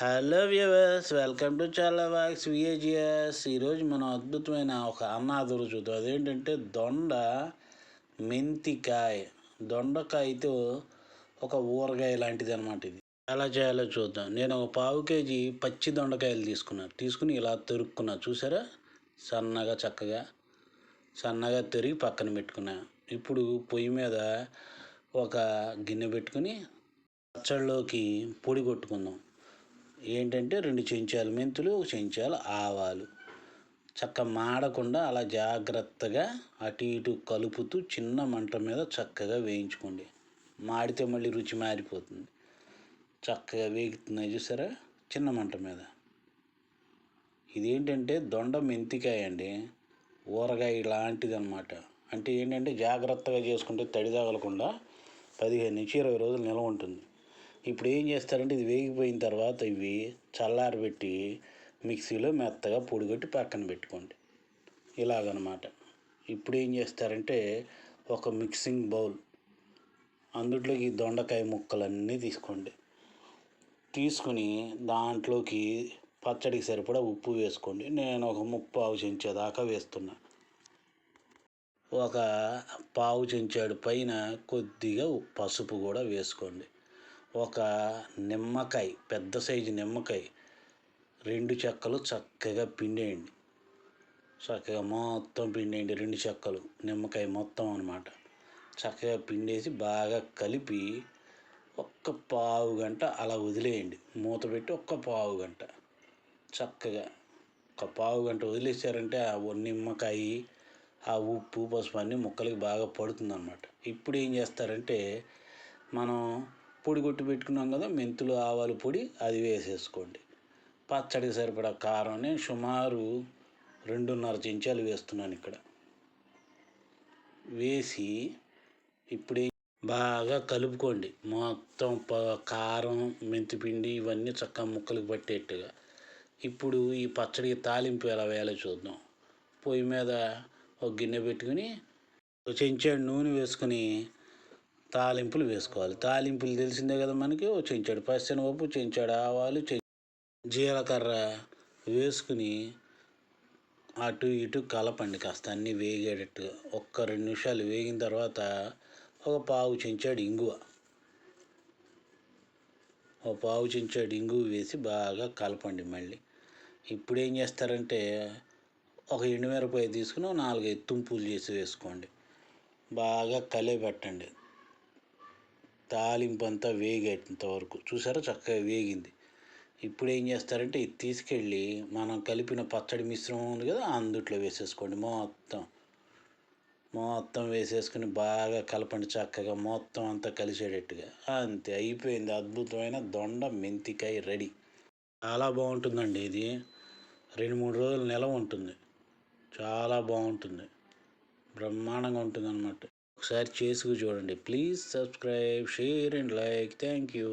Hello viewers welcome to చాలా వాక్స్ విఏజిఎస్ ఈరోజు మనం అద్భుతమైన ఒక అన్నాదురు చూద్దాం. అదేంటంటే దొండ మెంతికాయ. దొండకాయతో ఒక ఊరగాయ లాంటిది అనమాట ఇది. ఎలా చేయాలో చూద్దాం. నేను ఒక పావు కేజీ పచ్చి దొండకాయలు తీసుకున్నాను తీసుకుని ఇలా తొరుక్కున్నా. చూసారా? సన్నగా చక్కగా సన్నగా తొరిగి పక్కన పెట్టుకున్నా. ఇప్పుడు పొయ్యి మీద ఒక గిన్నె పెట్టుకుని పచ్చళ్ళలోకి పొడి కొట్టుకుందాం. ఏంటంటే రెండు చెంచాలు మెంతులు ఒక చెంచాలు ఆవాలు. చక్క మాడకుండా అలా జాగ్రత్తగా అటు ఇటు కలుపుతూ చిన్న మంట మీద చక్కగా వేయించుకోండి. మాడితే మళ్ళీ రుచి మారిపోతుంది. చక్కగా వేగుతున్నాయి చూసారా? చిన్న మంట మీద. ఇదేంటంటే దొండ మెంతికాయ అండి. ఊరగాయ ఇలాంటిది అనమాట అంటే ఏంటంటే జాగ్రత్తగా చేసుకుంటే తడి తగలకుండా పదిహేను నుంచి ఇరవై రోజులు నిల్వ ఉంటుంది. ఇప్పుడు ఏం చేస్తారంటే ఇది వేగిపోయిన తర్వాత ఇవి చల్లారబెట్టి మిక్సీలో మెత్తగా పొడిగొట్టి పక్కన పెట్టుకోండి. ఇలాగనమాట. ఇప్పుడు ఏం చేస్తారంటే ఒక మిక్సింగ్ బౌల్ అందులోకి ఈ దొండకాయ ముక్కలన్నీ తీసుకోండి. తీసుకుని దాంట్లోకి పచ్చడికి సరిపడా ఉప్పు వేసుకోండి. నేను ఒక ముప్పావు చెంచా దాకా వేస్తున్నా. ఒక పావు చెంచాడు పైన కొద్దిగా పసుపు కూడా వేసుకోండి. ఒక నిమ్మకాయ పెద్ద సైజు నిమ్మకాయ రెండు చెక్కలు చక్కగా పిండేయండి. చక్కగా మొత్తం పిండేయండి రెండు చెక్కలు. నిమ్మకాయ మొత్తం అనమాట చక్కగా పిండేసి బాగా కలిపి ఒక్క పావు గంట అలా వదిలేయండి. మూత పెట్టి ఒక్క పావు గంట. చక్కగా ఒక పావు గంట వదిలేసారంటే ఆ నిమ్మకాయ ఆ ఉప్పు పసుపు అన్నీ ముక్కలకి బాగా పడుతుంది అనమాట ఇప్పుడు ఏం చేస్తారంటే మనం పొడి కొట్టి పెట్టుకున్నాం కదా మెంతులు ఆవాల పొడి అది వేసేసుకోండి. పచ్చడికి సరిపడా కారం నేను సుమారు రెండున్నర చెంచాలు వేస్తున్నాను ఇక్కడ. వేసి ఇప్పుడు బాగా కలుపుకోండి. మొత్తం కారం మెంతిపిండి ఇవన్నీ చక్కగా ముక్కలకు పట్టేట్టుగా. ఇప్పుడు ఈ పచ్చడికి తాలింపు ఎలా వేయాలో చూద్దాం. పొయ్యి మీద ఒక గిన్నె పెట్టుకుని చెంచాడు నూనె వేసుకుని తాలింపులు వేసుకోవాలి. తాలింపులు తెలిసిందే కదా మనకి ఓ చెంచాడు పచ్చనిపప్పు చెంచాడు ఆవాలు జీలకర్ర వేసుకుని అటు ఇటు కలపండి కాస్త అన్నీ వేగేటట్టు ఒక్క రెండు నిమిషాలు వేగిన తర్వాత ఒక పావు చెంచాడు ఇంగువ. ఒక పావు చెంచాడు ఇంగువ వేసి బాగా కలపండి మళ్ళీ. ఇప్పుడు ఏం చేస్తారంటే ఒక ఎండుమిరపకాయ తీసుకుని నాలుగైదు తుంపులు చేసి వేసుకోండి. బాగా కలిపెట్టండి. తాలింపు అంతా వేగేంత వరకు. చూసారా? చక్కగా వేగింది. ఇప్పుడు ఏం చేస్తారంటే ఇది తీసుకెళ్ళి మనం కలిపిన పచ్చడి మిశ్రమం ఉంది కదా అందుట్లో వేసేసుకోండి. మొత్తం. మొత్తం వేసేసుకుని బాగా కలపండి చక్కగా. మొత్తం అంతా కలిసేటట్టుగా. అంతే. అయిపోయింది. అద్భుతమైన దొండ మెంతికాయ రెడీ. చాలా బాగుంటుందండి ఇది. రెండు మూడు రోజులు నెల ఉంటుంది. చాలా బాగుంటుంది. బ్రహ్మాండంగా ఉంటుంది అన్నమాట ఒకసారి చేసుకు చూడండి. Please subscribe share and like thank you